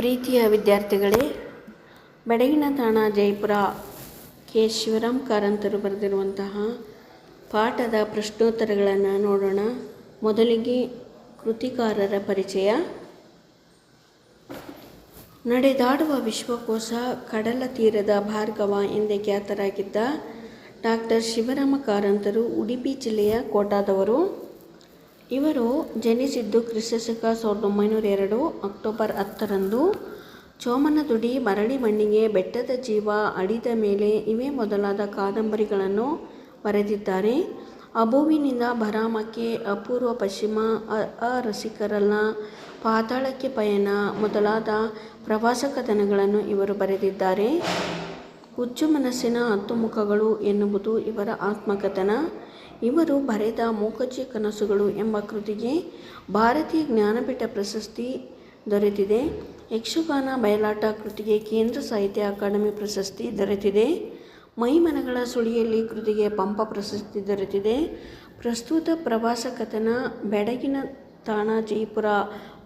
ಪ್ರೀತಿಯ ವಿದ್ಯಾರ್ಥಿಗಳೇ, ಬೆಡಗಿನ ತಾಣ ಜೈಪುರ ಕೆ ಶಿವರಾಮ್ ಕಾರಂತರು ಬರೆದಿರುವಂತಹ ಪಾಠದ ಪ್ರಶ್ನೋತ್ತರಗಳನ್ನು ನೋಡೋಣ. ಮೊದಲಿಗೆ ಕೃತಿಕಾರರ ಪರಿಚಯ. ನಡೆದಾಡುವ ವಿಶ್ವಕೋಶ ಕಡಲ ತೀರದ ಭಾರ್ಗವ ಎಂದೇ ಖ್ಯಾತರಾಗಿದ್ದ ಡಾಕ್ಟರ್ ಶಿವರಾಮ ಕಾರಂತರು ಉಡುಪಿ ಜಿಲ್ಲೆಯ ಕೋಟಾದವರು. ಇವರು ಜನಿಸಿದ್ದು ಕ್ರಿಸ್ತಶಕ ಸಾವಿರದ ಒಂಬೈನೂರ ಎರಡು ಅಕ್ಟೋಬರ್ ಹತ್ತರಂದು. ಚೋಮನದುಡಿ ಮರಳಿ ಮಣ್ಣಿಗೆ ಬೆಟ್ಟದ ಜೀವ ಅಡಿದ ಮೇಲೆ ಇವೇ ಮೊದಲಾದ ಕಾದಂಬರಿಗಳನ್ನು ಬರೆದಿದ್ದಾರೆ. ಅಬುವಿನಿಂದ ಬರಾಮಕ್ಕೆ ಅಪೂರ್ವ ಪಶ್ಚಿಮ ಅ ಅರಸಿಕರಲ್ಲ ಪಾತಾಳಕ್ಕೆ ಪಯಣ ಮೊದಲಾದ ಪ್ರವಾಸ ಕಥನಗಳನ್ನು ಇವರು ಬರೆದಿದ್ದಾರೆ. ಹುಚ್ಚು ಮನಸ್ಸಿನ ಹತ್ತು ಮುಖಗಳು ಎನ್ನುವುದು ಇವರ ಆತ್ಮಕಥನ. ಇವರು ಬರೆದ ಮೂಕಜ್ಜಿ ಕನಸುಗಳು ಎಂಬ ಕೃತಿಗೆ ಭಾರತೀಯ ಜ್ಞಾನಪೀಠ ಪ್ರಶಸ್ತಿ ದೊರೆತಿದೆ. ಯಕ್ಷಗಾನ ಬಯಲಾಟ ಕೃತಿಗೆ ಕೇಂದ್ರ ಸಾಹಿತ್ಯ ಅಕಾಡೆಮಿ ಪ್ರಶಸ್ತಿ ದೊರೆತಿದೆ. ಮೈಮನಗಳ ಸುಳಿಯಲ್ಲಿ ಕೃತಿಗೆ ಪಂಪ ಪ್ರಶಸ್ತಿ ದೊರೆತಿದೆ. ಪ್ರಸ್ತುತ ಪ್ರವಾಸ ಕಥನ ಬೆಡಗಿನ ತಾಣ ಜೈಪುರ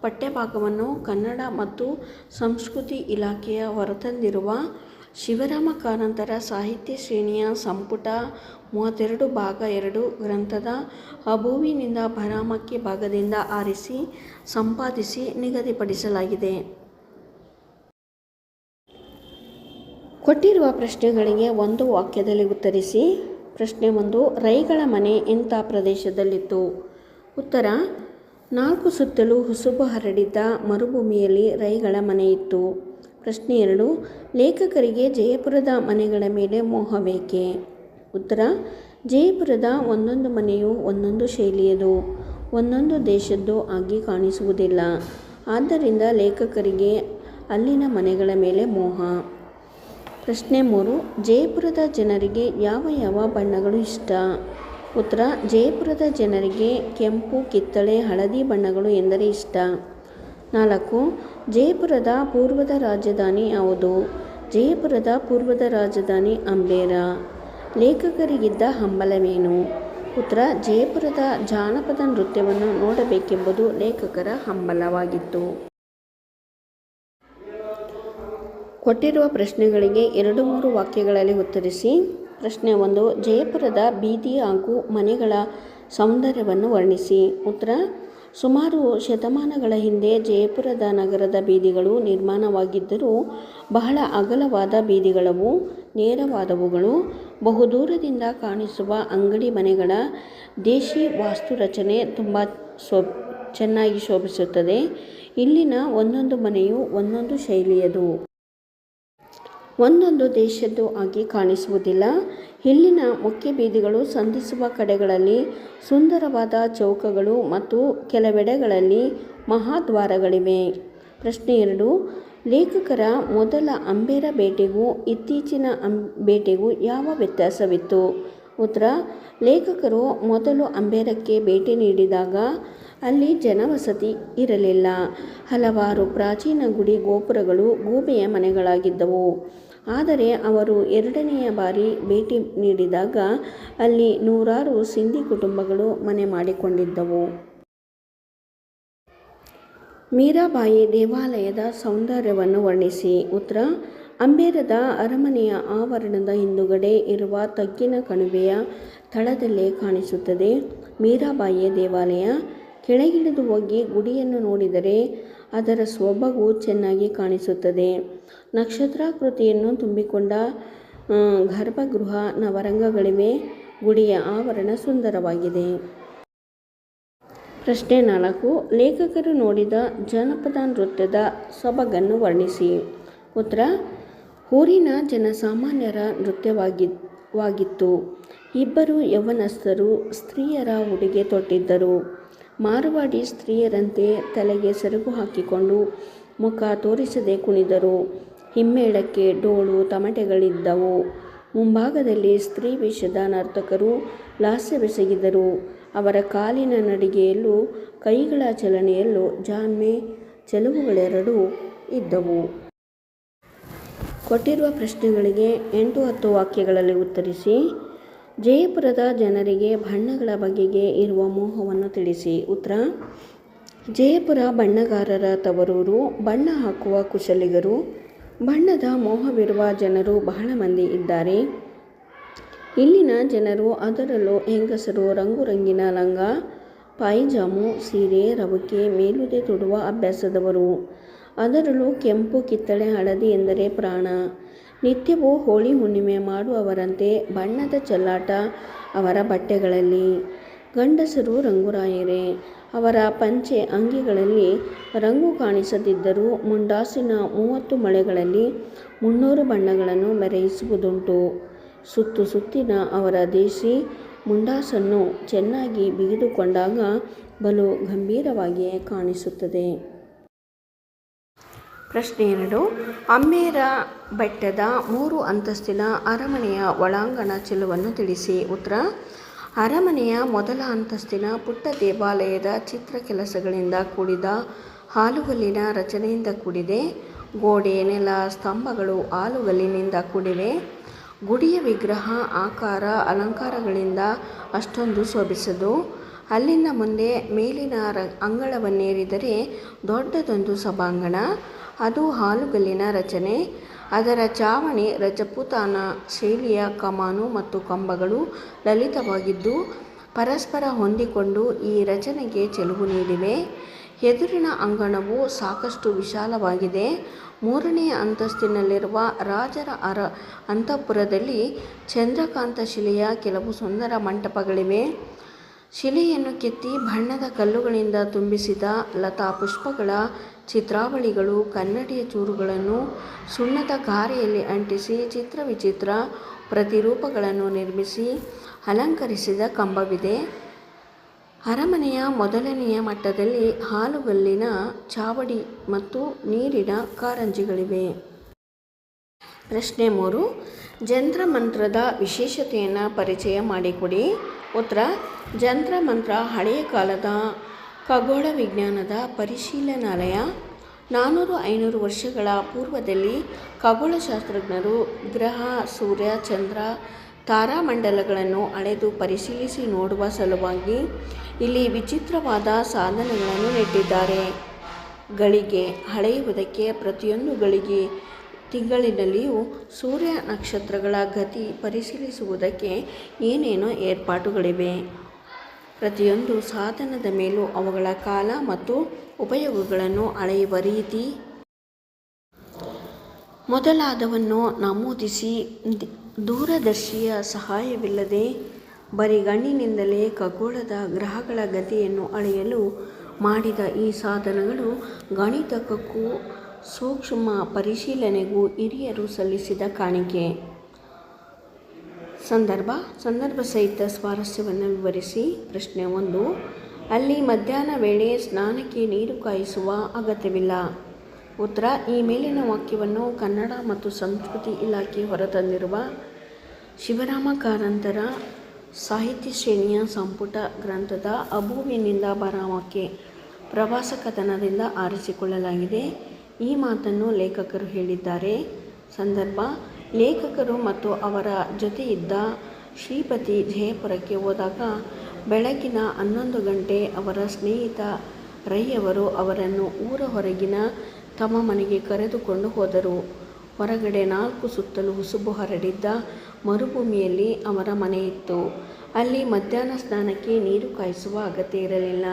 ಪಠ್ಯಭಾಗವನ್ನು ಕನ್ನಡ ಮತ್ತು ಸಂಸ್ಕೃತಿ ಇಲಾಖೆಯ ಹೊರತಂದಿರುವ ಶಿವರಾಮ ಕಾರಂತರ ಸಾಹಿತ್ಯ ಶ್ರೇಣಿಯ ಸಂಪುಟ ಮೂವತ್ತೆರಡು ಭಾಗ ಎರಡು ಗ್ರಂಥದ ಅಭೂವಿನಿಂದ ಬರಾಮಕ್ಕೆ ಭಾಗದಿಂದ ಆರಿಸಿ ಸಂಪಾದಿಸಿ ನಿಗದಿಪಡಿಸಲಾಗಿದೆ. ಕೊಟ್ಟಿರುವ ಪ್ರಶ್ನೆಗಳಿಗೆ ಒಂದು ವಾಕ್ಯದಲ್ಲಿ ಉತ್ತರಿಸಿ, ಪ್ರಶ್ನೆ ಒಂದು, ರೈಗಳ ಮನೆ ಎಂಥ ಪ್ರದೇಶದಲ್ಲಿತ್ತು? ಉತ್ತರ, ನಾಲ್ಕು ಸುತ್ತಲೂ ಹುಸುಬು ಹರಡಿದ್ದ ಮರುಭೂಮಿಯಲ್ಲಿ ರೈಗಳ ಮನೆ ಇತ್ತು. ಪ್ರಶ್ನೆ ಎರಡು, ಲೇಖಕರಿಗೆ ಜಯಪುರದ ಮನೆಗಳ ಮೇಲೆ ಮೋಹವೇಕೆ? ಉತ್ತರ, ಜಯಪುರದ ಒಂದೊಂದು ಮನೆಯು ಒಂದೊಂದು ಶೈಲಿಯದು, ಒಂದೊಂದು ದೇಶದ್ದು ಆಗಿ ಕಾಣಿಸುವುದಿಲ್ಲ. ಆದ್ದರಿಂದ ಲೇಖಕರಿಗೆ ಅಲ್ಲಿನ ಮನೆಗಳ ಮೇಲೆ ಮೋಹ. ಪ್ರಶ್ನೆ ಮೂರು, ಜಯಪುರದ ಜನರಿಗೆ ಯಾವ ಯಾವ ಬಣ್ಣಗಳು ಇಷ್ಟ? ಉತ್ತರ, ಜಯಪುರದ ಜನರಿಗೆ ಕೆಂಪು, ಕಿತ್ತಳೆ, ಹಳದಿ ಬಣ್ಣಗಳು ಎಂದರೆ ಇಷ್ಟ. ನಾಲ್ಕು, ಜಯಪುರದ ಪೂರ್ವದ ರಾಜಧಾನಿ ಯಾವುದು? ಜಯಪುರದ ಪೂರ್ವದ ರಾಜಧಾನಿ ಅಂಬೇರ. ಲೇಖಕರಿಗಿದ್ದ ಹಂಬಲವೇನು? ಉತ್ತರ, ಜಯಪುರದ ಜಾನಪದ ನೃತ್ಯವನ್ನು ನೋಡಬೇಕೆಂಬುದು ಲೇಖಕರ ಹಂಬಲವಾಗಿತ್ತು. ಕೊಟ್ಟಿರುವ ಪ್ರಶ್ನೆಗಳಿಗೆ ಎರಡು ಮೂರು ವಾಕ್ಯಗಳಲ್ಲಿ ಉತ್ತರಿಸಿ, ಪ್ರಶ್ನೆ ಒಂದು, ಜಯಪುರದ ಬೀದಿ ಹಾಗೂ ಮನೆಗಳ ಸೌಂದರ್ಯವನ್ನು ವರ್ಣಿಸಿ. ಉತ್ತರ ಸುಮಾರು ಶತಮಾನಗಳ ಹಿಂದೆ ಜಯಪುರದ ನಗರದ ಬೀದಿಗಳು ನಿರ್ಮಾಣವಾಗಿದ್ದರೂ ಬಹಳ ಅಗಲವಾದ ಬೀದಿಗಳವು ನೇರವಾದವುಗಳು. ಬಹುದೂರದಿಂದ ಕಾಣಿಸುವ ಅಂಗಡಿ ಮನೆಗಳ ದೇಶಿ ವಾಸ್ತುರಚನೆ ತುಂಬ ಶೋ ಚೆನ್ನಾಗಿ ಶೋಭಿಸುತ್ತದೆ. ಇಲ್ಲಿನ ಒಂದೊಂದು ಮನೆಯು ಒಂದೊಂದು ಶೈಲಿಯದು. ಒಂದೊಂದು ದೇಶದ್ದು ಆಗಿ ಕಾಣಿಸುವುದಿಲ್ಲ. ಇಲ್ಲಿನ ಮುಖ್ಯ ಬೀದಿಗಳು ಸಂಧಿಸುವ ಕಡೆಗಳಲ್ಲಿ ಸುಂದರವಾದ ಚೌಕಗಳು ಮತ್ತು ಕೆಲವೆಡೆಗಳಲ್ಲಿ ಮಹಾದ್ವಾರಗಳಿವೆ. ಪ್ರಶ್ನೆ ಎರಡು, ಲೇಖಕರ ಮೊದಲ ಅಂಬೇರ ಬೇಟೆಗೂ ಇತ್ತೀಚಿನ ಅಂ ಬೇಟೆಗೂ ಯಾವ ವ್ಯತ್ಯಾಸವಿತ್ತು? ಉತ್ತರ, ಲೇಖಕರು ಮೊದಲು ಅಂಬೇರಕ್ಕೆ ಭೇಟಿ ನೀಡಿದಾಗ ಅಲ್ಲಿ ಜನವಸತಿ ಇರಲಿಲ್ಲ. ಹಲವಾರು ಪ್ರಾಚೀನ ಗುಡಿ ಗೋಪುರಗಳು ಗೂಬೆಯ ಮನೆಗಳಾಗಿದ್ದವು. ಆದರೆ ಅವರು ಎರಡನೆಯ ಬಾರಿ ಭೇಟಿ ನೀಡಿದಾಗ ಅಲ್ಲಿ ನೂರಾರು ಸಿಂಧಿ ಕುಟುಂಬಗಳು ಮನೆ ಮಾಡಿಕೊಂಡಿದ್ದವು. ಮೀರಾಬಾಯಿ ದೇವಾಲಯದ ಸೌಂದರ್ಯವನ್ನು ವರ್ಣಿಸಿ. ಉತ್ತರ, ಅಂಬೇರದ ಅರಮನೆಯ ಆವರಣದ ಹಿಂದುಗಡೆ ಇರುವ ತಗ್ಗಿನ ಕಣಿವೆಯ ತಳದಲ್ಲೇ ಕಾಣಿಸುತ್ತದೆ. ಮೀರಾಬಾಯಿಯ ದೇವಾಲಯ ಕೆಳಗಿಳಿದು ಹೋಗಿ ಗುಡಿಯನ್ನು ನೋಡಿದರೆ ಅದರ ಸೊಬಗು ಚೆನ್ನಾಗಿ ಕಾಣಿಸುತ್ತದೆ. ನಕ್ಷತ್ರಾಕೃತಿಯನ್ನು ತುಂಬಿಕೊಂಡ ಗರ್ಭಗೃಹ ನವರಂಗಗಳಿವೆ. ಗುಡಿಯ ಆವರಣ ಸುಂದರವಾಗಿದೆ. ಪ್ರಶ್ನೆ ನಾಲ್ಕು. ಲೇಖಕರು ನೋಡಿದ ಜನಪದ ನೃತ್ಯದ ಸೊಬಗನ್ನು ವರ್ಣಿಸಿ. ಉತ್ತರ. ಊರಿನ ಜನಸಾಮಾನ್ಯರ ನೃತ್ಯವಾಗಿ, ವಾಗಿತ್ತು. ಇಬ್ಬರು ಯೌವನಸ್ಥರು ಸ್ತ್ರೀಯರ ಉಡುಗೆ ತೊಟ್ಟಿದ್ದರು. ಮಾರುವಾಡಿ ಸ್ತ್ರೀಯರಂತೆ ತಲೆಗೆ ಸೆರಗು ಹಾಕಿಕೊಂಡು ಮುಖ ತೋರಿಸದೆ ಕುಣಿದರು. ಹಿಮ್ಮೇಳಕ್ಕೆ ಡೋಳು ತಮಟೆಗಳಿದ್ದವು. ಮುಂಭಾಗದಲ್ಲಿ ಸ್ತ್ರೀ ವೇಷದ ನರ್ತಕರು ಲಾಸ್ಯವೆಸಗಿದರು ಅವರ ಕಾಲಿನ ನಡಿಗೆಯಲ್ಲೂ ಕೈಗಳ ಚಲನೆಯಲ್ಲೂ ಜಾನ್ಮೆ ಚೆಲುವುಗಳೆರಡೂ ಇದ್ದವು. ಕೊಟ್ಟಿರುವ ಪ್ರಶ್ನೆಗಳಿಗೆ ಎಂಟು ಹತ್ತು ವಾಕ್ಯಗಳಲ್ಲಿ ಉತ್ತರಿಸಿ, ಜಯಪುರದ ಜನರಿಗೆ ಬಣ್ಣಗಳ ಬಗೆಗೆ ಇರುವ ಮೋಹವನ್ನು ತಿಳಿಸಿ. ಉತ್ತರ ಜಯಪುರ ಬಣ್ಣಗಾರರ ತವರೂರು, ಬಣ್ಣ ಹಾಕುವ ಕುಶಲಿಗರು, ಬಣ್ಣದ ಮೋಹವಿರುವ ಜನರು ಬಹಳ ಮಂದಿ ಇದ್ದಾರೆ. ಇಲ್ಲಿನ ಜನರು ಅದರಲ್ಲೂ ಹೆಂಗಸರು ರಂಗು ರಂಗಿನ ಲಂಗ, ಪಾಯಿಜಾಮು, ಸೀರೆ, ರವಿಕೆ ಮೇಲುದೆ ತೊಡುವ ಅಭ್ಯಾಸದವರು. ಅದರಲ್ಲೂ ಕೆಂಪು ಕಿತ್ತಳೆ ಹಳದಿ ಎಂದರೆ ಪ್ರಾಣ. ನಿತ್ಯವೂ ಹೋಳಿ ಹುಣ್ಣಿಮೆ ಮಾಡುವವರಂತೆ ಬಣ್ಣದ ಚೆಲ್ಲಾಟ ಅವರ ಬಟ್ಟೆಗಳಲ್ಲಿ. ಗಂಡಸರು ರಂಗುರಾಯರೇ. ಅವರ ಪಂಚೆ ಅಂಗಿಗಳಲ್ಲಿ ರಂಗು ಕಾಣಿಸದಿದ್ದರೂ ಮುಂಡಾಸಿನ ಮೂವತ್ತು ಮಳೆಗಳಲ್ಲಿ ಮುನ್ನೂರು ಬಣ್ಣಗಳನ್ನು ಮೆರೆಯಿಸುವುದುಂಟು. ಸುತ್ತು ಸುತ್ತಿನ ಅವರ ದೇಸಿ ಮುಂಡಾಸನ್ನು ಚೆನ್ನಾಗಿ ಬಿಗಿದುಕೊಂಡಾಗ ಬಲು ಗಂಭೀರವಾಗಿಯೇ ಕಾಣಿಸುತ್ತದೆ. ಪ್ರಶ್ನೆ ಎರಡು. ಅಮ್ಮೇರ ಬೆಟ್ಟದ ಮೂರು ಅಂತಸ್ತಿನ ಅರಮನೆಯ ಒಳಾಂಗಣ ಚೆಲುವನ್ನು ತಿಳಿಸಿ. ಉತ್ತರ. ಅರಮನೆಯ ಮೊದಲ ಅಂತಸ್ತಿನ ಪುಟ್ಟ ದೇವಾಲಯದ ಚಿತ್ರ ಕೆಲಸಗಳಿಂದ ಕೂಡಿದ ಹಾಲುಗಲ್ಲಿನ ರಚನೆಯಿಂದ ಕೂಡಿದೆ. ಗೋಡೆ, ನೆಲ, ಸ್ತಂಭಗಳು ಹಾಲುಗಲ್ಲಿನಿಂದ ಕೂಡಿವೆ. ಗುಡಿಯ ವಿಗ್ರಹ, ಆಕಾರ, ಅಲಂಕಾರಗಳಿಂದ ಅಷ್ಟೊಂದು ಶೋಭಿಸದು. ಅಲ್ಲಿಂದ ಮುಂದೆ ಮೇಲಿನ ರ, ಅಂಗಳವನ್ನೇರಿದರೆ ದೊಡ್ಡದೊಂದು ಸಭಾಂಗಣ. ಅದು ಹಾಲುಗಲ್ಲಿನ ರಚನೆ. ಅದರ ಚಾವಣಿ ರಜಪೂತಾನ ಶೈಲಿಯ ಕಮಾನು ಮತ್ತು ಕಂಬಗಳು ಲಲಿತವಾಗಿದ್ದು, ಪರಸ್ಪರ ಹೊಂದಿಕೊಂಡು ಈ ರಚನೆಗೆ ಚೆಲುವು ನೀಡಿವೆ. ಎದುರಿನ ಅಂಗಣವು ಸಾಕಷ್ಟು ವಿಶಾಲವಾಗಿದೆ. ಮೂರನೆಯ ಅಂತಸ್ತಿನಲ್ಲಿರುವ ರಾಜರ ಅರ ಅಂತಃಪುರದಲ್ಲಿ ಚಂದ್ರಕಾಂತ ಶಿಲೆಯ ಕೆಲವು ಸುಂದರ ಮಂಟಪಗಳಿವೆ. ಶಿಲೆಯನ್ನು ಕೆತ್ತಿ ಬಣ್ಣದ ಕಲ್ಲುಗಳಿಂದ ತುಂಬಿಸಿದ ಲತಾ ಪುಷ್ಪಗಳ ಚಿತ್ರಾವಳಿಗಳು, ಕನ್ನಡಿಯ ಚೂರುಗಳನ್ನು ಸುಣ್ಣದ ಗಾರೆಯಲ್ಲಿ ಅಂಟಿಸಿ ಚಿತ್ರ ವಿಚಿತ್ರ ಪ್ರತಿರೂಪಗಳನ್ನು ನಿರ್ಮಿಸಿ ಅಲಂಕರಿಸಿದ ಕಂಬವಿದೆ. ಅರಮನೆಯ ಮೊದಲನೆಯ ಮಟ್ಟದಲ್ಲಿ ಹಾಲುಗಲ್ಲಿನ ಚಾವಡಿ ಮತ್ತು ನೀರಿನ ಕಾರಂಜಿಗಳಿವೆ. ಪ್ರಶ್ನೆ ಮೂರು. ಜಂತ್ರಮಂತ್ರದ ವಿಶೇಷತೆಯನ್ನು ಪರಿಚಯ ಮಾಡಿಕೊಡಿ. ಉತ್ತರ. ಜಂತ್ರ ಮಂತ್ರ ಹಳೆಯ ಕಾಲದ ಖಗೋಳ ವಿಜ್ಞಾನದ ಪರಿಶೀಲನಾಲಯ. ನಾನ್ನೂರು ಐನೂರು ವರ್ಷಗಳ ಪೂರ್ವದಲ್ಲಿ ಖಗೋಳಶಾಸ್ತ್ರಜ್ಞರು ಗ್ರಹ, ಸೂರ್ಯ, ಚಂದ್ರ, ತಾರಾಮಂಡಲಗಳನ್ನು ಅಳೆದು ಪರಿಶೀಲಿಸಿ ನೋಡುವ ಸಲುವಾಗಿ ಇಲ್ಲಿ ವಿಚಿತ್ರವಾದ ಸಾಧನಗಳನ್ನು ನೆಟ್ಟಿದ್ದಾರೆ. ಗಳಿಗೆ ಅಳೆಯುವುದಕ್ಕೆ ಪ್ರತಿಯೊಂದು ಗಳಿಗೆ ತಿಂಗಳಿನಲ್ಲಿಯೂ ಸೂರ್ಯ ನಕ್ಷತ್ರಗಳ ಗತಿ ಪರಿಶೀಲಿಸುವುದಕ್ಕೆ ಏನೇನು ಏರ್ಪಾಟುಗಳಿವೆ. ಪ್ರತಿಯೊಂದು ಸಾಧನದ ಮೇಲೂ ಅವುಗಳ ಕಾಲ ಮತ್ತು ಉಪಯೋಗಗಳನ್ನು ಅಳೆಯುವ ರೀತಿ. ಮೊದಲಾದವನ್ನು ನಮೂದಿಸಿ ದೂರದರ್ಶಿಯ ಸಹಾಯವಿಲ್ಲದೆ ಬರಿಗಣ್ಣಿನಿಂದಲೇ ಖಗೋಳದ ಗ್ರಹಗಳ ಗತಿಯನ್ನು ಅಳೆಯಲು ಮಾಡಿದ ಈ ಸಾಧನಗಳು ಗಣಿತಕ್ಕೂ ಸೂಕ್ಷ್ಮ ಪರಿಶೀಲನೆಗೂ ಹಿರಿಯರು ಸಲ್ಲಿಸಿದ ಕಾಣಿಕೆ. ಸಂದರ್ಭ ಸಂದರ್ಭ ಸಹಿತ ಸ್ವಾರಸ್ಯವನ್ನು ವಿವರಿಸಿ, ಪ್ರಶ್ನೆ ಒಂದು, ಅಲ್ಲಿ ಮಧ್ಯಾಹ್ನ ವೇಳೆ ಸ್ನಾನಕ್ಕೆ ನೀರು ಕಾಯಿಸುವ ಅಗತ್ಯವಿಲ್ಲ. ಉತ್ತರ, ಈ ಮೇಲಿನ ವಾಕ್ಯವನ್ನು ಕನ್ನಡ ಮತ್ತು ಸಂಸ್ಕೃತಿ ಇಲಾಖೆ ಹೊರತಂದಿರುವ ಶಿವರಾಮ ಕಾರಂತರ ಸಾಹಿತ್ಯ ಶ್ರೇಣಿಯ ಸಂಪುಟ ಗ್ರಂಥದ ಅಭೂಮಿನಿಂದ ಬರಾಮಕ್ಕೆ ಪ್ರವಾಸ ಕಥನದಿಂದ ಆರಿಸಿಕೊಳ್ಳಲಾಗಿದೆ. ಈ ಮಾತನ್ನು ಲೇಖಕರು ಹೇಳಿದ್ದಾರೆ. ಸಂದರ್ಭ ಲೇಖಕರು ಮತ್ತು ಅವರ ಜೊತೆಯಿದ್ದ ಶ್ರೀಪತಿ ಜಯಪುರಕ್ಕೆ ಹೋದಾಗ ಬೆಳಗಿನ ಹನ್ನೊಂದು ಗಂಟೆ ಅವರ ಸ್ನೇಹಿತ ರೈಯವರು ಅವರನ್ನು ಊರ ಹೊರಗಿನ ತಮ್ಮ ಮನೆಗೆ ಕರೆದುಕೊಂಡು ಹೋದರು. ಹೊರಗಡೆ ನಾಲ್ಕು ಸುತ್ತಲೂ ಹುಸುಬು ಹರಡಿದ್ದ ಮರುಭೂಮಿಯಲ್ಲಿ ಅವರ ಮನೆಯಿತ್ತು ಅಲ್ಲಿ ಮಧ್ಯಾಹ್ನ ಸ್ನಾನಕ್ಕೆ ನೀರು ಕಾಯಿಸುವ ಅಗತ್ಯ ಇರಲಿಲ್ಲ.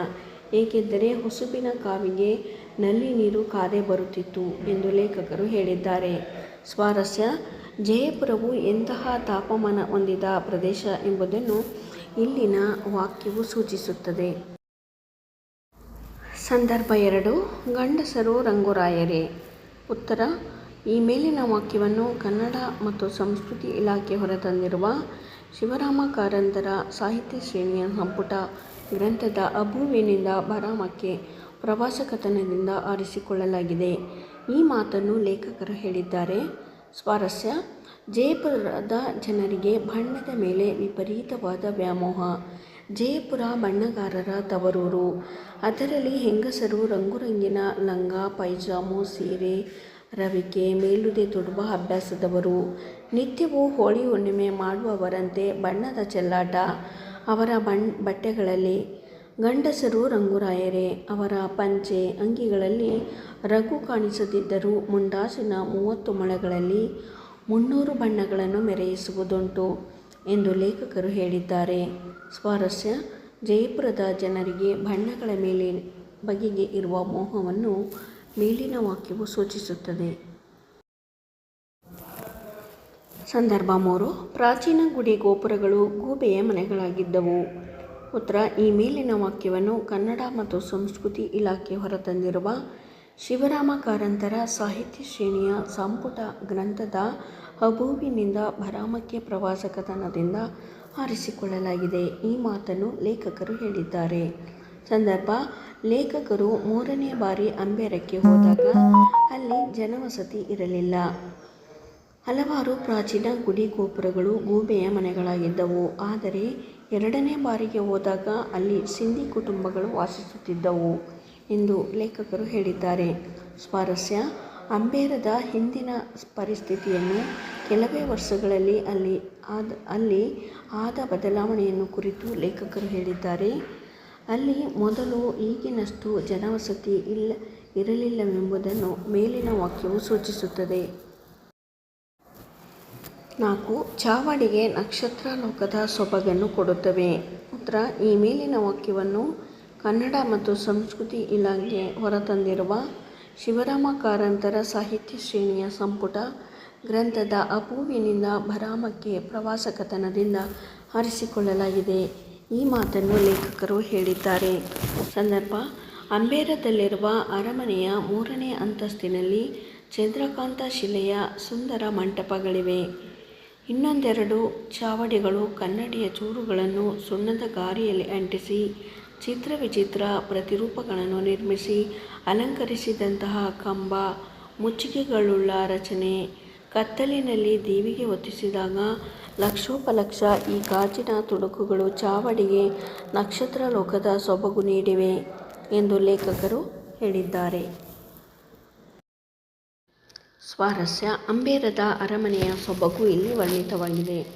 ಏಕೆಂದರೆ ಹುಸುಬಿನ ಕಾವಿಗೆ ನಲ್ಲಿ ನೀರು ಕಾದೆ ಬರುತ್ತಿತ್ತು ಎಂದು ಲೇಖಕರು ಹೇಳಿದ್ದಾರೆ. ಸ್ವಾರಸ್ಯ ಜಯಪುರವು ಎಂತಹ ತಾಪಮಾನ ಹೊಂದಿದ ಪ್ರದೇಶ ಎಂಬುದನ್ನು ಇಲ್ಲಿನ ವಾಕ್ಯವು ಸೂಚಿಸುತ್ತದೆ. ಸಂದರ್ಭ ಎರಡು, ಗಂಡಸರು ರಂಗುರಾಯರೇ. ಉತ್ತರ, ಈ ಮೇಲಿನ ವಾಕ್ಯವನ್ನು ಕನ್ನಡ ಮತ್ತು ಸಂಸ್ಕೃತಿ ಇಲಾಖೆ ಹೊರತಂದಿರುವ ಶಿವರಾಮ ಕಾರಂತರ ಸಾಹಿತ್ಯ ಶ್ರೇಣಿಯ ಸಂಪುಟ ಗ್ರಂಥದ ಅಭೂವಿನಿಂದ ಬರಾಮಕ್ಕೆ ಪ್ರವಾಸ ಕಥನದಿಂದ ಆರಿಸಿಕೊಳ್ಳಲಾಗಿದೆ. ಈ ಮಾತನ್ನು ಲೇಖಕರು ಹೇಳಿದ್ದಾರೆ. ಸ್ವಾರಸ್ಯ. ಜಯಪುರದ ಜನರಿಗೆ ಬಣ್ಣದ ಮೇಲೆ ವಿಪರೀತವಾದ ವ್ಯಾಮೋಹ. ಜಯಪುರ ಬಣ್ಣಗಾರರ ತವರೂರು. ಅದರಲ್ಲಿ ಹೆಂಗಸರು ರಂಗುರಂಗಿನ ಲಂಗ, ಪೈಜಾಮು, ಸೀರೆ, ರವಿಕೆ ಮೇಲುದೆ ತೊಡುವ ಅಭ್ಯಾಸದವರು. ನಿತ್ಯವೂ ಹೋಳಿ ಹುಣ್ಣಿಮೆ ಮಾಡುವವರಂತೆ ಬಣ್ಣದ ಚೆಲ್ಲಾಟ. ಅವರ ಬಣ್, ಬಟ್ಟೆಗಳಲ್ಲಿ ಗಂಡಸರು ರಂಗುರಾಯರೇ, ಅವರ ಪಂಚೆ ಅಂಗಿಗಳಲ್ಲಿ ರಘು ಕಾಣಿಸದಿದ್ದರೂ ಮುಂಡಾಸಿನ ಮೂವತ್ತು ಮೊಳೆಗಳಲ್ಲಿ ಮುನ್ನೂರು ಬಣ್ಣಗಳನ್ನು ಮೆರೆಯಿಸುವುದುಂಟು ಎಂದು ಲೇಖಕರು ಹೇಳಿದ್ದಾರೆ. ಸ್ವಾರಸ್ಯ, ಜಯಪುರದ ಜನರಿಗೆ ಬಣ್ಣಗಳ ಮೇಲೆ ಬಗೆಗೆ ಇರುವ ಮೋಹವನ್ನು ಮೇಲಿನ ವಾಕ್ಯವು ಸೂಚಿಸುತ್ತದೆ. ಸಂದರ್ಭ ಮೂರು. ಪ್ರಾಚೀನ ಗುಡಿ ಗೋಪುರಗಳು ಗೂಬೆಯ ಮನೆಗಳಾಗಿದ್ದವು. ಉತ್ತರ ಈ ಮೇಲಿನ ವಾಕ್ಯವನ್ನು ಕನ್ನಡ ಮತ್ತು ಸಂಸ್ಕೃತಿ ಇಲಾಖೆ ಹೊರತಂದಿರುವ ಶಿವರಾಮ ಕಾರಂತರ ಸಾಹಿತ್ಯ ಶ್ರೇಣಿಯ ಸಂಪುಟ ಗ್ರಂಥದ ಹಬೂವಿನಿಂದ ಭರಾಮಕ್ಕೆ ಪ್ರವಾಸ ಕಥನದಿಂದ ಆರಿಸಿಕೊಳ್ಳಲಾಗಿದೆ. ಈ ಮಾತನ್ನು ಲೇಖಕರು ಹೇಳಿದ್ದಾರೆ. ಸಂದರ್ಭ, ಲೇಖಕರು ಮೂರನೇ ಬಾರಿ ಅಂಬೇರಕ್ಕೆ ಹೋದಾಗ ಅಲ್ಲಿ ಜನವಸತಿ ಇರಲಿಲ್ಲ. ಹಲವಾರು ಪ್ರಾಚೀನ ಗುಡಿ ಗೋಪುರಗಳು ಗೂಬೆಯ ಮನೆಗಳಾಗಿದ್ದವು. ಆದರೆ ಎರಡನೇ ಬಾರಿಗೆ ಹೋದಾಗ ಅಲ್ಲಿ ಸಿಂಧಿ ಕುಟುಂಬಗಳು ವಾಸಿಸುತ್ತಿದ್ದವು ಎಂದು ಲೇಖಕರು ಹೇಳಿದ್ದಾರೆ. ಸ್ವಾರಸ್ಯ, ಅಂಬೇರದ ಹಿಂದಿನ ಪರಿಸ್ಥಿತಿಯನ್ನು ಕೆಲವೇ ವರ್ಷಗಳಲ್ಲಿ ಅಲ್ಲಿ ಆದ ಅಲ್ಲಿ ಆದ ಬದಲಾವಣೆಯನ್ನು ಕುರಿತು ಲೇಖಕರು ಹೇಳಿದ್ದಾರೆ. ಅಲ್ಲಿ ಮೊದಲು ಈಗಿನಷ್ಟು ಜನವಸತಿ ಇಲ್ಲ ಇರಲಿಲ್ಲವೆಂಬುದನ್ನು ಮೇಲಿನ ವಾಕ್ಯವು ಸೂಚಿಸುತ್ತದೆ. ನಾಲ್ಕು ಚಾವಡಿಗೆ ನಕ್ಷತ್ರ ಲೋಕದ ಸೊಬಗನ್ನು ಕೊಡುತ್ತವೆ. ಉತ್ತರ, ಈ ಮೇಲಿನ ವಾಕ್ಯವನ್ನು ಕನ್ನಡ ಮತ್ತು ಸಂಸ್ಕೃತಿ ಇಲಾಖೆ ಹೊರತಂದಿರುವ ಶಿವರಾಮ ಕಾರಂತರ ಸಾಹಿತ್ಯ ಶ್ರೇಣಿಯ ಸಂಪುಟ ಗ್ರಂಥದ ಅಪೂವಿನಿಂದ ಭರಾಮಕ್ಕೆ ಪ್ರವಾಸ ಕಥನದಿಂದ ಆರಿಸಿಕೊಳ್ಳಲಾಗಿದೆ ಈ ಮಾತನ್ನು ಲೇಖಕರು ಹೇಳಿದ್ದಾರೆ. ಸಂದರ್ಭ, ಅಂಬೇರದಲ್ಲಿರುವ ಅರಮನೆಯ ಮೂರನೇ ಅಂತಸ್ತಿನಲ್ಲಿ ಚಂದ್ರಕಾಂತ ಶಿಲೆಯ ಸುಂದರ ಮಂಟಪಗಳಿವೆ. ಇನ್ನೊಂದೆರಡು ಚಾವಡಿಗಳು ಕನ್ನಡಿಯ ಚೂರುಗಳನ್ನು ಸುಣ್ಣದ ಗಾರಿಯಲ್ಲಿ ಅಂಟಿಸಿ, ಚಿತ್ರ ವಿಚಿತ್ರ ಪ್ರತಿರೂಪಗಳನ್ನು ನಿರ್ಮಿಸಿ, ಅಲಂಕರಿಸಿದಂತಹ ಕಂಬ, ಮುಚ್ಚಿಗೆಗಳುಳ್ಳ ರಚನೆ, ಕತ್ತಲಿನಲ್ಲಿ ದೇವಿಗೆ ಒತ್ತಿಸಿದಾಗ ಲಕ್ಷೋಪಲಕ್ಷ ಈ ಗಾಜಿನ ತುಣುಕುಗಳು ಚಾವಡಿಗೆ ನಕ್ಷತ್ರ ಲೋಕದ ಸೊಬಗು ನೀಡಿವೆ ಎಂದು ಲೇಖಕರು ಹೇಳಿದ್ದಾರೆ. ಸ್ವಾರಸ್ಯ ಅಂಬೇರದ ಅರಮನೆಯ ಸೊಬಗು ಇಲ್ಲಿ ವರ್ಣಿತವಾಗಿದೆ.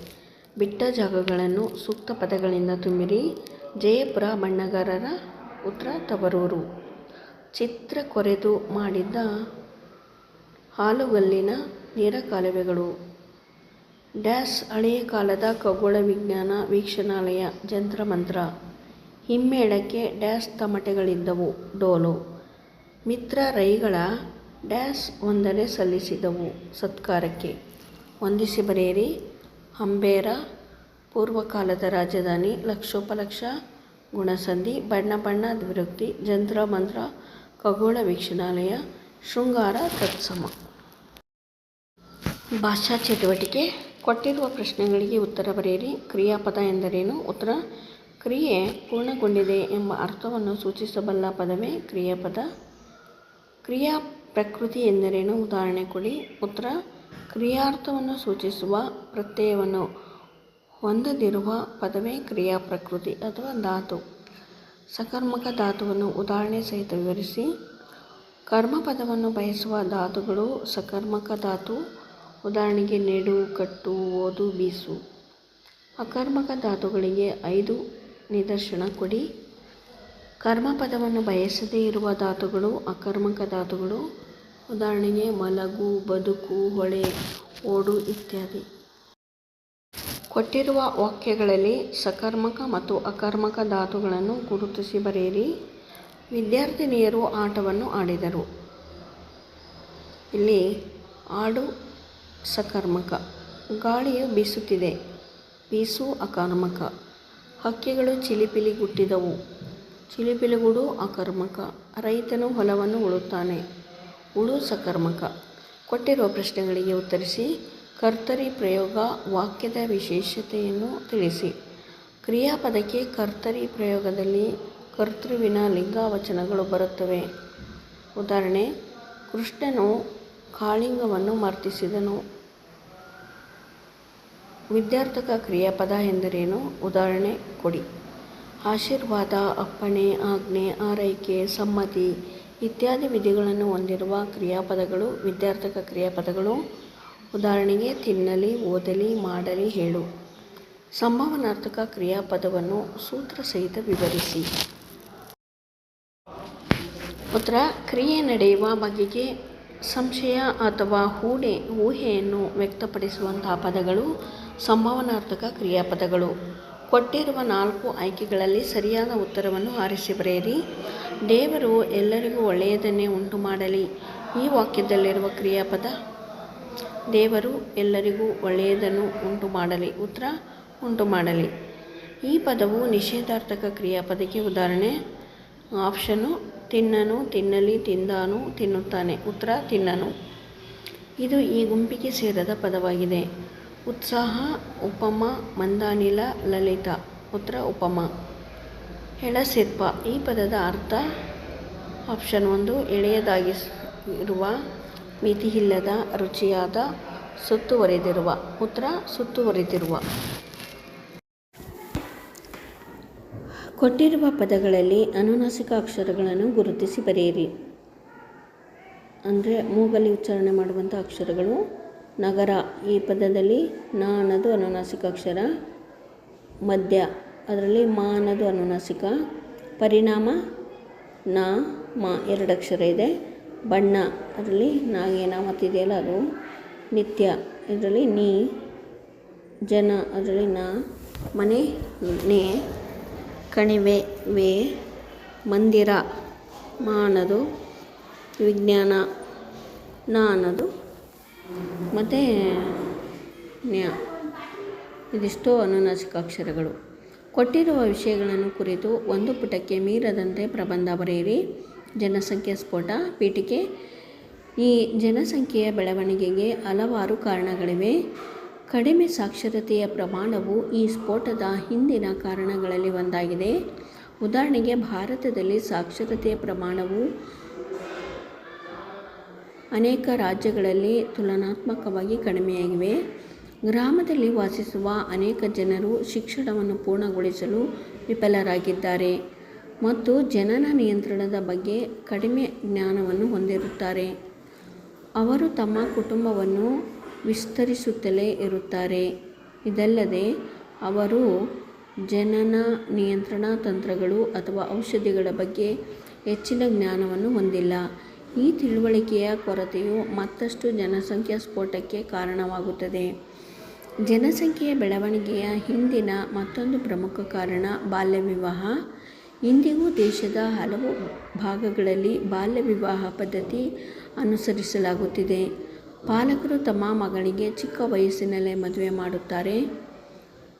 ಬಿಟ್ಟ ಜಾಗಗಳನ್ನು ಸೂಕ್ತ ಪದಗಳಿಂದ ತುಂಬಿರಿ. ಜಯಪುರ ಬಣ್ಣಗಾರರ ಉತ್ತರ ತವರೂರು. ಚಿತ್ರ ಕೊರೆದು ಮಾಡಿದ್ದ ಹಾಲುಗಲ್ಲಿನ ನೇರ ಕಾಲುವೆಗಳು ಡ್ಯಾಸ್ ಹಳೆಯ ಕಾಲದ ಖಗೋಳ ವಿಜ್ಞಾನ ವೀಕ್ಷಣಾಲಯ ಜಂತ್ರಮಂತ್ರ ಹಿಮ್ಮೇಳಕ್ಕೆ ಡ್ಯಾಸ್ ತಮಟೆಗಳಿದ್ದವು. ಡೋಲು. ಮಿತ್ರ ರೈಗಳ ಡ್ಯಾಸ್ ವಂದನೆ ಸಲ್ಲಿಸಿದವು ಸತ್ಕಾರಕ್ಕೆ. ವಂದಿಸಿ ಬರೆಯಿರಿ ಅಂಬೇರ ಪೂರ್ವಕಾಲದ ರಾಜಧಾನಿ, ಲಕ್ಷೋಪಲಕ್ಷ, ಗುಣಸಂಧಿ, ಬಣ್ಣ ಬಣ್ಣ ಅಭಿವೃದ್ಧಿ, ಜಂತ್ರ ಮಂತ್ರ, ಖಗೋಳ ವೀಕ್ಷಣಾಲಯ, ಶೃಂಗಾರ ತತ್ಸಮ. ಭಾಷಾ ಚಟುವಟಿಕೆ. ಕೊಟ್ಟಿರುವ ಪ್ರಶ್ನೆಗಳಿಗೆ ಉತ್ತರ ಬರೆಯಿರಿ. ಕ್ರಿಯಾಪದ ಎಂದರೇನು? ಉತ್ತರ, ಕ್ರಿಯೆ ಪೂರ್ಣಗೊಂಡಿದೆ ಎಂಬ ಅರ್ಥವನ್ನು ಸೂಚಿಸಬಲ್ಲ ಪದವೇ ಕ್ರಿಯಾಪದ. ಕ್ರಿಯಾ ಪ್ರಕೃತಿ ಎಂದರೇನು? ಉದಾಹರಣೆ ಕೊಡಿ. ಉತ್ತರ, ಕ್ರಿಯಾರ್ಥವನ್ನು ಸೂಚಿಸುವ ಪ್ರತ್ಯಯವನ್ನು ಹೊಂದದಿರುವ ಪದವೇ ಕ್ರಿಯಾ ಪ್ರಕೃತಿ ಅಥವಾ ಧಾತು. ಸಕರ್ಮಕ ಧಾತುವನ್ನು ಉದಾಹರಣೆ ಸಹಿತ ವಿವರಿಸಿ. ಕರ್ಮಪದವನ್ನು ಬಯಸುವ ಧಾತುಗಳು ಸಕರ್ಮಕ ಧಾತು, ಉದಾಹರಣೆಗೆ ನೆಡು, ಕಟ್ಟು, ಓದು, ಬೀಸು. ಅಕರ್ಮಕ ಧಾತುಗಳಿಗೆ ಐದು ನಿದರ್ಶನ ಕೊಡಿ. ಕರ್ಮಪದವನ್ನು ಬಯಸದೇ ಇರುವ ಧಾತುಗಳು ಅಕರ್ಮಕ ಧಾತುಗಳು. ಉದಾಹರಣೆಗೆ ಮಲಗು, ಬದುಕು, ಹೊಳೆ, ಓಡು ಇತ್ಯಾದಿ. ಕೊಟ್ಟಿರುವ ವಾಕ್ಯಗಳಲ್ಲಿ ಸಕರ್ಮಕ ಮತ್ತು ಅಕರ್ಮಕ ಧಾತುಗಳನ್ನು ಗುರುತಿಸಿ ಬರೆಯಿರಿ. ವಿದ್ಯಾರ್ಥಿನಿಯರು ಆಟವನ್ನು ಆಡಿದರು. ಇಲ್ಲಿ ಆಡು ಸಕರ್ಮಕ, ಗಾಳಿಯು ಬೀಸುತ್ತಿದೆ, ಬೀಸು ಅಕರ್ಮಕ, ಹಕ್ಕಿಗಳು ಚಿಲಿಪಿಲಿ ಗುಟ್ಟಿದವು ಚಿಲಿಪಿಲಿಗುಡು ಅಕರ್ಮಕ, ರೈತನು ಹೊಲವನ್ನು ಉಳುತ್ತಾನೆ. ಉಳು ಸಕರ್ಮಕ. ಕೊಟ್ಟಿರುವ ಪ್ರಶ್ನೆಗಳಿಗೆ ಉತ್ತರಿಸಿ, ಕರ್ತರಿ ಪ್ರಯೋಗ ವಾಕ್ಯದ ವಿಶೇಷತೆಯನ್ನು ತಿಳಿಸಿ. ಕ್ರಿಯಾಪದಕ್ಕೆ ಕರ್ತರಿ ಪ್ರಯೋಗದಲ್ಲಿ ಕರ್ತೃವಿನ ಲಿಂಗಾವಚನಗಳು ಬರುತ್ತವೆ. ಉದಾಹರಣೆ, ಕೃಷ್ಣನು ಕಾಳಿಂಗವನ್ನು ಮರ್ತಿಸಿದನು. ವಿದ್ಯಾರ್ಥಕ ಕ್ರಿಯಾಪದ ಎಂದರೇನು? ಉದಾಹರಣೆ, ಕೊಡಿ. ಆಶೀರ್ವಾದ, ಅಪ್ಪಣೆ, ಆಜ್ಞೆ, ಆರೈಕೆ, ಸಮ್ಮತಿ ಇತ್ಯಾದಿ ವಿಧಿಗಳನ್ನು ಹೊಂದಿರುವ ಕ್ರಿಯಾಪದಗಳು, ವಿದ್ಯಾರ್ಥಕ ಕ್ರಿಯಾಪದಗಳು. ಉದಾಹರಣೆಗೆ, ತಿನ್ನಲಿ, ಓದಲಿ, ಮಾಡಲಿ ಹೇಳು. ಸಂಭವನಾರ್ಥಕ ಕ್ರಿಯಾಪದವನ್ನು ಸೂತ್ರ ಸಹಿತ ವಿವರಿಸಿ. ಉತ್ತರ, ಕ್ರಿಯೆ ನಡೆಯುವ ಬಗೆಗೆ ಸಂಶಯ ಅಥವಾ ಹೂಡೆ, ಊಹೆಯನ್ನು ವ್ಯಕ್ತಪಡಿಸುವಂತಹ ಪದಗಳು ಸಂಭಾವನಾರ್ಥಕ ಕ್ರಿಯಾಪದಗಳು. ಕೊಟ್ಟಿರುವ ನಾಲ್ಕು ಆಯ್ಕೆಗಳಲ್ಲಿ ಸರಿಯಾದ ಉತ್ತರವನ್ನು ಆರಿಸಿ ಬರೆಯಿರಿ. ದೇವರು ಎಲ್ಲರಿಗೂ ಒಳ್ಳೆಯದನ್ನೇ ಉಂಟು ಮಾಡಲಿ ಈ ವಾಕ್ಯದಲ್ಲಿರುವ ಕ್ರಿಯಾಪದ, ದೇವರು ಎಲ್ಲರಿಗೂ ಒಳ್ಳೆಯದನ್ನು ಉಂಟು ಮಾಡಲಿ ಉತ್ತರ ಉಂಟು ಮಾಡಲಿ ಈ ಪದವು ನಿಷೇಧಾರ್ಥಕ ಕ್ರಿಯಾಪದಕ್ಕೆ ಉದಾಹರಣೆ. ಆಪ್ಷನು, ತಿನ್ನನು, ತಿನ್ನಲಿ, ತಿಂದಾನು, ತಿನ್ನುತ್ತಾನೆ. ಉತ್ತರ, ತಿನ್ನನು. ಇದು ಈ ಗುಂಪಿಗೆ ಸೇರದ ಪದವಾಗಿದೆ. ಉತ್ಸಾಹ, ಉಪಮ, ಮಂದಾನಿಲ, ಲಲಿತ. ಉತ್ತರ, ಉಪಮ. ಹೆಳಸಿರ್ಪ ಈ ಪದದ ಅರ್ಥ ಆಪ್ಷನ್ ಒಂದು, ಎಳೆಯದಾಗಿರುವ ಮಿತಿಯಿಲ್ಲದ ರುಚಿಯಾದ ಸುತ್ತುವರೆದಿರುವ. ಉತ್ತರ, ಸುತ್ತುವರೆದಿರುವ. ಕೊಟ್ಟಿರುವ ಪದಗಳಲ್ಲಿ ಅನುನಾಸಿಕ ಅಕ್ಷರಗಳನ್ನು ಗುರುತಿಸಿ ಬರೆಯಿರಿ. ಅಂದರೆ ಮೂಗಲ್ಲಿ ಉಚ್ಚಾರಣೆ ಮಾಡುವಂಥ ಅಕ್ಷರಗಳು. ನಗರ, ಈ ಪದದಲ್ಲಿ ನ ಅನ್ನೋದು ಅನುನಾಸಿಕ ಅಕ್ಷರ. ಮಧ್ಯ ಅದರಲ್ಲಿ ಮಾ ಅನ್ನೋದು ಅನುನಾಸಿಕ, ಪರಿಣಾಮ, ನಾ, ಮಾ ಎರಡು ಅಕ್ಷರ ಇದೆ. ಬಣ್ಣ, ಅದರಲ್ಲಿ ನಾಗೇನ ಮತ್ತಿದೆಯಲ್ಲ ಅದು. ನಿತ್ಯ, ಇದರಲ್ಲಿ ನೀ, ಜನ, ಅದರಲ್ಲಿ ನಾ, ಮನೆ, ನೇ, ಕಣಿವೆ, ವೇ, ಮಂದಿರ, ಮಾ ಅನ್ನೋದು. ವಿಜ್ಞಾನ, ನ ಅನ್ನೋದು. ಮತ್ತು ನ್ಯ, ಇದಿಷ್ಟು ಅನುನಾಸಿಕ ಅಕ್ಷರಗಳು. ಕೊಟ್ಟಿರುವ ವಿಷಯಗಳನ್ನು ಕುರಿತು ಒಂದು ಪುಟಕ್ಕೆ ಮೀರದಂತೆ ಪ್ರಬಂಧ ಬರೆಯಿರಿ. ಜನಸಂಖ್ಯೆ ಸ್ಫೋಟ, ಪೀಠಿಕೆ. ಈ ಜನಸಂಖ್ಯೆಯ ಬೆಳವಣಿಗೆಗೆ ಹಲವಾರು ಕಾರಣಗಳಿವೆ. ಕಡಿಮೆ ಸಾಕ್ಷರತೆಯ ಪ್ರಮಾಣವು ಈ ಸ್ಫೋಟದ ಹಿಂದಿನ ಕಾರಣಗಳಲ್ಲಿ ಒಂದಾಗಿದೆ. ಉದಾಹರಣೆಗೆ, ಭಾರತದಲ್ಲಿ ಸಾಕ್ಷರತೆಯ ಪ್ರಮಾಣವು ಅನೇಕ ರಾಜ್ಯಗಳಲ್ಲಿ ತುಲನಾತ್ಮಕವಾಗಿ ಕಡಿಮೆಯಾಗಿವೆ ಗ್ರಾಮದಲ್ಲಿ ವಾಸಿಸುವ ಅನೇಕ ಜನರು ಶಿಕ್ಷಣವನ್ನು ಪೂರ್ಣಗೊಳಿಸಲು ವಿಫಲರಾಗಿದ್ದಾರೆ ಮತ್ತು ಜನನ ನಿಯಂತ್ರಣದ ಬಗ್ಗೆ ಕಡಿಮೆ ಜ್ಞಾನವನ್ನು ಹೊಂದಿರುತ್ತಾರೆ. ಅವರು ತಮ್ಮ ಕುಟುಂಬವನ್ನು ವಿಸ್ತರಿಸುತ್ತಲೇ ಇರುತ್ತಾರೆ. ಇದಲ್ಲದೆ, ಅವರು ಜನನ ನಿಯಂತ್ರಣ ತಂತ್ರಗಳು ಅಥವಾ ಔಷಧಿಗಳ ಬಗ್ಗೆ ಹೆಚ್ಚಿನ ಜ್ಞಾನವನ್ನು ಹೊಂದಿಲ್ಲ. ಈ ತಿಳುವಳಿಕೆಯ ಕೊರತೆಯು ಮತ್ತಷ್ಟು ಜನಸಂಖ್ಯಾ ಸ್ಫೋಟಕ್ಕೆ ಕಾರಣವಾಗುತ್ತದೆ. ಜನಸಂಖ್ಯೆಯ ಬೆಳವಣಿಗೆಯ ಹಿಂದಿನ ಮತ್ತೊಂದು ಪ್ರಮುಖ ಕಾರಣ ಬಾಲ್ಯ ವಿವಾಹ ಇಂದಿಗೂ ದೇಶದ ಹಲವು ಭಾಗಗಳಲ್ಲಿ ಬಾಲ್ಯ ವಿವಾಹ ಪದ್ಧತಿ ಅನುಸರಿಸಲಾಗುತ್ತಿದೆ. ಪಾಲಕರು ತಮ್ಮ ಮಗಳಿಗೆ ಚಿಕ್ಕ ವಯಸ್ಸಿನಲ್ಲೇ ಮದುವೆ ಮಾಡುತ್ತಾರೆ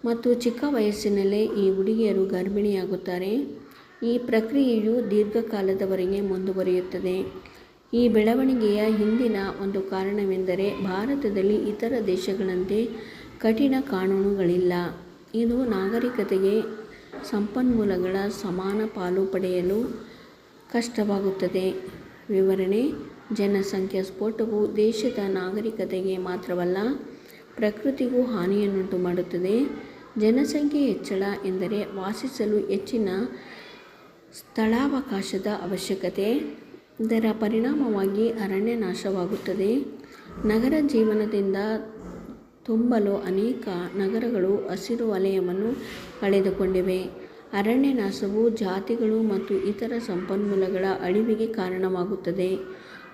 ಮತ್ತು ಚಿಕ್ಕ ವಯಸ್ಸಿನಲ್ಲೇ ಈ ಹುಡುಗಿಯರು ಗರ್ಭಿಣಿಯಾಗುತ್ತಾರೆ. ಈ ಪ್ರಕ್ರಿಯೆಯು ದೀರ್ಘಕಾಲದವರೆಗೆ ಮುಂದುವರಿಯುತ್ತದೆ. ಈ ಬೆಳವಣಿಗೆಯ ಹಿಂದಿನ ಒಂದು ಕಾರಣವೆಂದರೆ ಭಾರತದಲ್ಲಿ ಇತರ ದೇಶಗಳಂತೆ ಕಠಿಣ ಕಾನೂನುಗಳಿಲ್ಲ. ಇದು ನಾಗರಿಕತೆಗೆ ಸಂಪನ್ಮೂಲಗಳ ಸಮಾನ ಪಾಲು ಪಡೆಯಲು ಕಷ್ಟವಾಗುತ್ತದೆ. ವಿವರಣೆ, ಜನಸಂಖ್ಯಾ ಸ್ಫೋಟವು ದೇಶದ ನಾಗರಿಕತೆಗೆ ಮಾತ್ರವಲ್ಲ, ಪ್ರಕೃತಿಗೂ ಹಾನಿಯನ್ನುಂಟು ಮಾಡುತ್ತದೆ. ಜನಸಂಖ್ಯೆ ಹೆಚ್ಚಳ ಎಂದರೆ ವಾಸಿಸಲು ಹೆಚ್ಚಿನ ಸ್ಥಳಾವಕಾಶದ ಅವಶ್ಯಕತೆ. ಇದರ ಪರಿಣಾಮವಾಗಿ ಅರಣ್ಯ ನಾಶವಾಗುತ್ತದೆ. ನಗರ ಜೀವನದಿಂದ ತುಂಬಲು ಅನೇಕ ನಗರಗಳು ಹಸಿರು ವಲಯವನ್ನು ಕಳೆದುಕೊಂಡಿವೆ ಅರಣ್ಯ ನಾಶವು ಜಾತಿಗಳು ಮತ್ತು ಇತರ ಸಂಪನ್ಮೂಲಗಳ ಅಳಿವಿಗೆ ಕಾರಣವಾಗುತ್ತದೆ.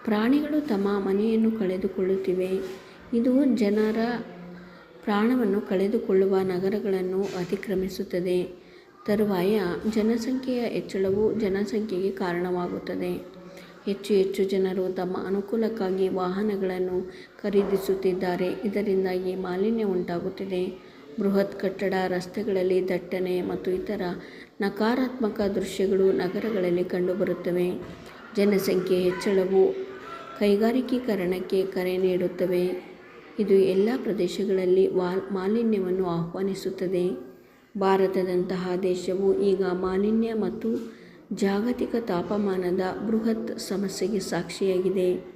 ಪ್ರಾಣಿಗಳು ತಮ್ಮ ಮನೆಯನ್ನು ಕಳೆದುಕೊಳ್ಳುತ್ತಿವೆ. ಇದು ಜನರ ಪ್ರಾಣವನ್ನು ಕಳೆದುಕೊಳ್ಳುವ ನಗರಗಳನ್ನು ಅತಿಕ್ರಮಿಸುತ್ತದೆ. ತರುವಾಯ ಜನಸಂಖ್ಯೆಯ ಹೆಚ್ಚಳವು ಜನಸಂಖ್ಯೆಗೆ ಕಾರಣವಾಗುತ್ತದೆ. ಹೆಚ್ಚು ಹೆಚ್ಚು ಜನರು ತಮ್ಮ ಅನುಕೂಲಕ್ಕಾಗಿ ವಾಹನಗಳನ್ನು ಖರೀದಿಸುತ್ತಿದ್ದಾರೆ. ಇದರಿಂದಾಗಿ ಮಾಲಿನ್ಯ ಉಂಟಾಗುತ್ತಿದೆ. ಬೃಹತ್ ಕಟ್ಟಡ, ರಸ್ತೆಗಳಲ್ಲಿ ದಟ್ಟಣೆ ಮತ್ತು ಇತರ ನಕಾರಾತ್ಮಕ ದೃಶ್ಯಗಳು ನಗರಗಳಲ್ಲಿ ಕಂಡುಬರುತ್ತವೆ. ಜನಸಂಖ್ಯೆ ಹೆಚ್ಚಳವು ಕೈಗಾರಿಕೀಕರಣಕ್ಕೆ ಕರೆ ನೀಡುತ್ತವೆ. ಇದು ಎಲ್ಲ ಪ್ರದೇಶಗಳಲ್ಲಿ ವಾಲ್ ಮಾಲಿನ್ಯವನ್ನು ಆಹ್ವಾನಿಸುತ್ತದೆ. ಭಾರತದಂತಹ ದೇಶವು ಈಗ ಮಾಲಿನ್ಯ ಮತ್ತು ಜಾಗತಿಕ ತಾಪಮಾನದ ಬೃಹತ್ ಸಮಸ್ಯೆಗೆ ಸಾಕ್ಷಿಯಾಗಿದೆ.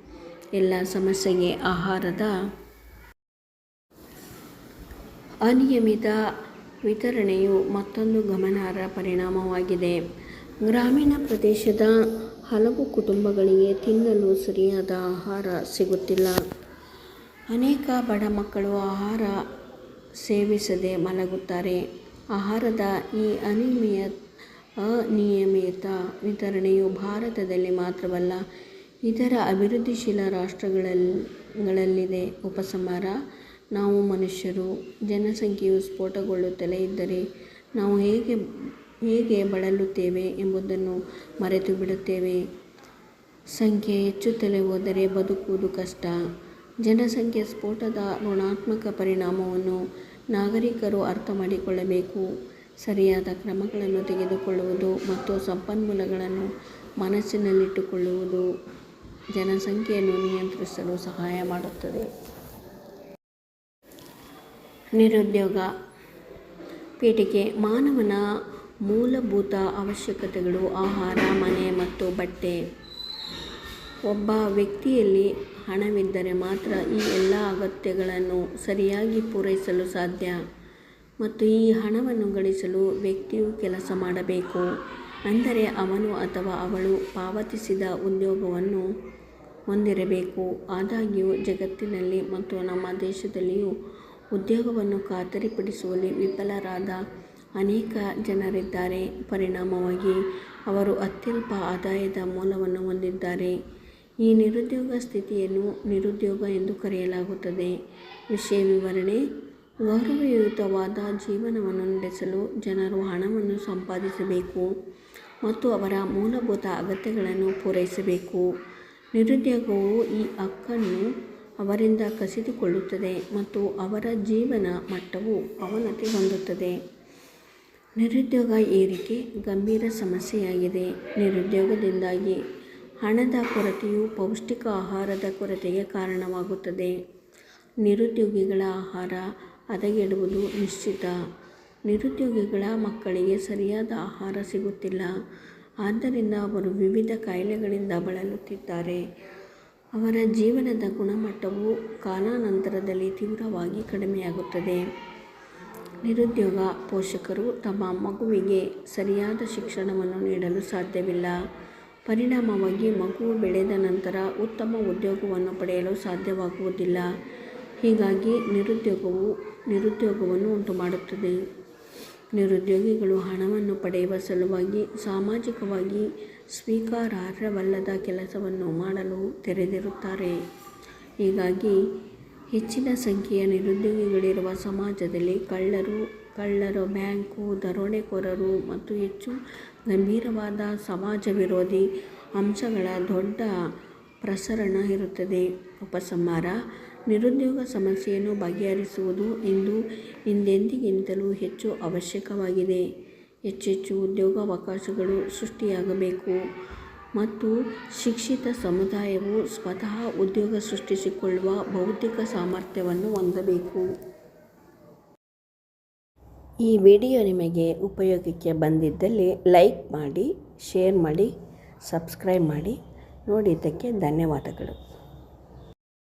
ಎಲ್ಲ ಸಮಸ್ಯೆಗೆ ಆಹಾರದ ಅನಿಯಮಿತ ವಿತರಣೆಯು ಮತ್ತೊಂದು ಗಮನಾರ್ಹ ಪರಿಣಾಮವಾಗಿದೆ. ಗ್ರಾಮೀಣ ಪ್ರದೇಶದ ಹಲವು ಕುಟುಂಬಗಳಿಗೆ ತಿನ್ನಲು ಸರಿಯಾದ ಆಹಾರ ಸಿಗುತ್ತಿಲ್ಲ. ಅನೇಕ ಬಡ ಮಕ್ಕಳು ಆಹಾರ ಸೇವಿಸದೆ ಮಲಗುತ್ತಾರೆ. ಆಹಾರದ ಈ ಅನಿಯಮಿತ ಅನಿಯಮಿತ ವಿತರಣೆಯು ಭಾರತದಲ್ಲಿ ಮಾತ್ರವಲ್ಲ, ಇತರ ಅಭಿವೃದ್ಧಿಶೀಲ ರಾಷ್ಟ್ರಗಳಲ್ಲಿದೆ. ಉಪಸಂಹಾರ, ನಾವು ಮನುಷ್ಯರು, ಜನಸಂಖ್ಯೆಯು ಸ್ಫೋಟಗೊಳ್ಳುತ್ತಲೇ ಇದ್ದರೆ ನಾವು ಹೇಗೆ ಹೇಗೆ ಬಳಲುತ್ತೇವೆ ಎಂಬುದನ್ನು ಮರೆತು ಬಿಡುತ್ತೇವೆ ಸಂಖ್ಯೆ ಹೆಚ್ಚುತ್ತಲೇ ಹೋದರೆ ಬದುಕುವುದು ಕಷ್ಟ. ಜನಸಂಖ್ಯೆ ಸ್ಫೋಟದ ಋಣಾತ್ಮಕ ಪರಿಣಾಮವನ್ನು ನಾಗರಿಕರು ಅರ್ಥ ಮಾಡಿಕೊಳ್ಳಬೇಕು ಸರಿಯಾದ ಕ್ರಮಗಳನ್ನು ತೆಗೆದುಕೊಳ್ಳುವುದು ಮತ್ತು ಸಂಪನ್ಮೂಲಗಳನ್ನು ಮನಸ್ಸಿನಲ್ಲಿಟ್ಟುಕೊಳ್ಳುವುದು ಜನಸಂಖ್ಯೆಯನ್ನು ನಿಯಂತ್ರಿಸಲು ಸಹಾಯ ಮಾಡುತ್ತದೆ. ನಿರುದ್ಯೋಗ. ಪೀಠಿಕೆ. ಮಾನವನ ಮೂಲಭೂತ ಅವಶ್ಯಕತೆಗಳು ಆಹಾರ, ಮನೆ ಮತ್ತು ಬಟ್ಟೆ. ಒಬ್ಬ ವ್ಯಕ್ತಿಯಲ್ಲಿ ಹಣವಿದ್ದರೆ ಮಾತ್ರ ಈ ಎಲ್ಲ ಅಗತ್ಯಗಳನ್ನು ಸರಿಯಾಗಿ ಪೂರೈಸಲು ಸಾಧ್ಯ. ಮತ್ತು ಈ ಹಣವನ್ನು ಗಳಿಸಲು ವ್ಯಕ್ತಿಯು ಕೆಲಸ ಮಾಡಬೇಕು. ಅಂದರೆ ಅವನು ಅಥವಾ ಅವಳು ಪಾವತಿಸಿದ ಉದ್ಯೋಗವನ್ನು ಹೊಂದಿರಬೇಕು. ಆದಾಗ್ಯೂ, ಜಗತ್ತಿನಲ್ಲಿ ಮತ್ತು ನಮ್ಮ ದೇಶದಲ್ಲಿಯೂ ಉದ್ಯೋಗವನ್ನು ಖಾತರಿಪಡಿಸುವಲ್ಲಿ ವಿಫಲರಾದ ಅನೇಕ ಜನರಿದ್ದಾರೆ. ಪರಿಣಾಮವಾಗಿ, ಅವರು ಅತ್ಯಲ್ಪ ಆದಾಯದ ಮೂಲವನ್ನು ಹೊಂದಿದ್ದಾರೆ. ಈ ನಿರುದ್ಯೋಗ ಸ್ಥಿತಿಯನ್ನು ನಿರುದ್ಯೋಗ ಎಂದು ಕರೆಯಲಾಗುತ್ತದೆ. ವಿಷಯ ವಿವರಣೆ ಗೌರವಯುತವಾದ ಜೀವನವನ್ನು ನಡೆಸಲು ಜನರು ಹಣವನ್ನು ಸಂಪಾದಿಸಬೇಕು ಮತ್ತು ಅವರ ಮೂಲಭೂತ ಅಗತ್ಯಗಳನ್ನು ಪೂರೈಸಬೇಕು. ನಿರುದ್ಯೋಗವು ಈ ಹಕ್ಕನ್ನು ಅವರಿಂದ ಕಸಿದುಕೊಳ್ಳುತ್ತದೆ ಮತ್ತು ಅವರ ಜೀವನ ಮಟ್ಟವು ಅವನತಿ ಹೊಂದುತ್ತದೆ. ನಿರುದ್ಯೋಗ ಏರಿಕೆ ಗಂಭೀರ ಸಮಸ್ಯೆಯಾಗಿದೆ. ನಿರುದ್ಯೋಗದಿಂದಾಗಿ ಹಣದ ಕೊರತೆಯು ಪೌಷ್ಟಿಕ ಆಹಾರದ ಕೊರತೆಗೆ ಕಾರಣವಾಗುತ್ತದೆ. ನಿರುದ್ಯೋಗಿಗಳ ಆಹಾರ ಹದಗೆಡುವುದು ನಿಶ್ಚಿತ. ನಿರುದ್ಯೋಗಿಗಳ ಮಕ್ಕಳಿಗೆ ಸರಿಯಾದ ಆಹಾರ ಸಿಗುತ್ತಿಲ್ಲ. ಆದ್ದರಿಂದ ಅವರು ವಿವಿಧ ಕಾಯಿಲೆಗಳಿಂದ ಬಳಲುತ್ತಿದ್ದಾರೆ. ಅವರ ಜೀವನದ ಗುಣಮಟ್ಟವು ಕಾಲಾನಂತರದಲ್ಲಿ ತೀವ್ರವಾಗಿ ಕಡಿಮೆಯಾಗುತ್ತದೆ. ನಿರುದ್ಯೋಗ ಪೋಷಕರು ತಮ್ಮ ಮಗುವಿಗೆ ಸರಿಯಾದ ಶಿಕ್ಷಣವನ್ನು ನೀಡಲು ಸಾಧ್ಯವಿಲ್ಲ. ಪರಿಣಾಮವಾಗಿ ಮಗು ಬೆಳೆದ ನಂತರ ಉತ್ತಮ ಉದ್ಯೋಗವನ್ನು ಪಡೆಯಲು ಸಾಧ್ಯವಾಗುವುದಿಲ್ಲ. ಹೀಗಾಗಿ ನಿರುದ್ಯೋಗವು ನಿರುದ್ಯೋಗವನ್ನು ಉಂಟು ಮಾಡುತ್ತದೆ ನಿರುದ್ಯೋಗಿಗಳು ಹಣವನ್ನು ಪಡೆಯುವ ಸಲುವಾಗಿ ಸಾಮಾಜಿಕವಾಗಿ ಸ್ವೀಕಾರಾರ್ಹವಲ್ಲದ ಕೆಲಸವನ್ನು ಮಾಡಲು ತೆರೆದಿರುತ್ತಾರೆ. ಹೀಗಾಗಿ ಹೆಚ್ಚಿನ ಸಂಖ್ಯೆಯ ನಿರುದ್ಯೋಗಿಗಳಿರುವ ಸಮಾಜದಲ್ಲಿ ಕಳ್ಳರು ಕಳ್ಳರು ಬ್ಯಾಂಕು, ದರೋಡೆಕೋರರು ಮತ್ತು ಹೆಚ್ಚು ಗಂಭೀರವಾದ ಸಮಾಜ ವಿರೋಧಿ ಅಂಶಗಳ ದೊಡ್ಡ ಪ್ರಸರಣ ಇರುತ್ತದೆ. ಉಪಸಂಹಾರ ನಿರುದ್ಯೋಗ ಸಮಸ್ಯೆಯನ್ನು ಬಗೆಹರಿಸುವುದು ಇಂದು ಹಿಂದೆಂದಿಗಿಂತಲೂ ಹೆಚ್ಚು ಅವಶ್ಯಕವಾಗಿದೆ. ಹೆಚ್ಚೆಚ್ಚು ಉದ್ಯೋಗಾವಕಾಶಗಳು ಸೃಷ್ಟಿಯಾಗಬೇಕು ಮತ್ತು ಶಿಕ್ಷಿತ ಸಮುದಾಯವು ಸ್ವತಃ ಉದ್ಯೋಗ ಸೃಷ್ಟಿಸಿಕೊಳ್ಳುವ ಬೌದ್ಧಿಕ ಸಾಮರ್ಥ್ಯವನ್ನು ಹೊಂದಬೇಕು. ಈ ವಿಡಿಯೋ ನಿಮಗೆ ಉಪಯೋಗಕ್ಕೆ ಬಂದಿದ್ದಲ್ಲಿ ಲೈಕ್ ಮಾಡಿ, ಶೇರ್ ಮಾಡಿ, ಸಬ್ಸ್ಕ್ರೈಬ್ ಮಾಡಿ. ನೋಡಿದ್ದಕ್ಕೆ ಧನ್ಯವಾದಗಳು.